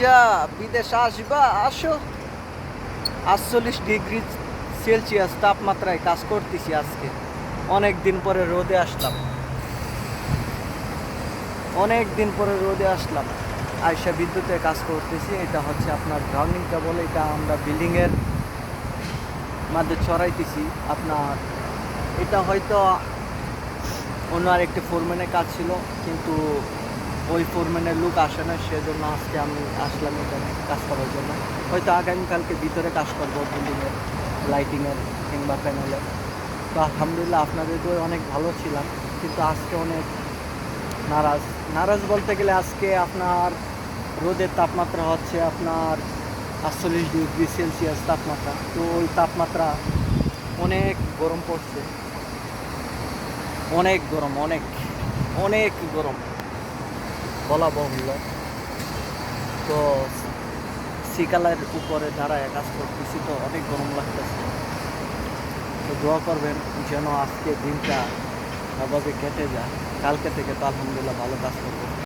যা, বিদেশ আসবা, আসো। আটচল্লিশ ডিগ্রি সেলসিয়াস তাপমাত্রায় কাজ করতেছি আজকে। অনেক দিন পরে রোদে আসলাম। অনেক দিন পরে রোদে আসলাম। আয়সা বিদ্যুতে কাজ করতেছি, এটা হচ্ছে আপনার গ্রাউন্ডিং কেবল এটা আমরা বিল্ডিংয়ের মধ্যে ছড়াইতেছি আপনার। এটা হয়তো অন্য আরেকটি ফোরম্যানের কাজ ছিল, কিন্তু ওই ফোরম্যানের লুক আসে না, সেজন্য আজকে আমি আসলাম এখানে কাজ করার জন্য। হয়তো আগামীকালকে ভিতরে কাজ করব বিল্ডিংয়ের লাইটিংয়ের কিংবা প্যানেলের তো আলহামদুলিল্লাহ আপনাদের তো অনেক ভালো ছিলাম, কিন্তু আজকে অনেক নারাজ। নারাজ বলতে গেলে আজকে আপনার রোদের তাপমাত্রা হচ্ছে আপনার আটচল্লিশ ডিগ্রি সেলসিয়াস তাপমাত্রা। তো ওই তাপমাত্রা অনেক গরম পড়ছে। অনেক গরম, অনেক অনেক গরম। বলা বাহুল্য তো শিকালের উপরে দাঁড়ায় কাজ করতেছি তো অনেক গরম লাগতেছে। তো দোয়া করবেন যেন আজকে দিনটা এভাবে কেটে যায়। কালকে থেকে তো আলহামদুলিল্লাহ ভালো কাজ করব।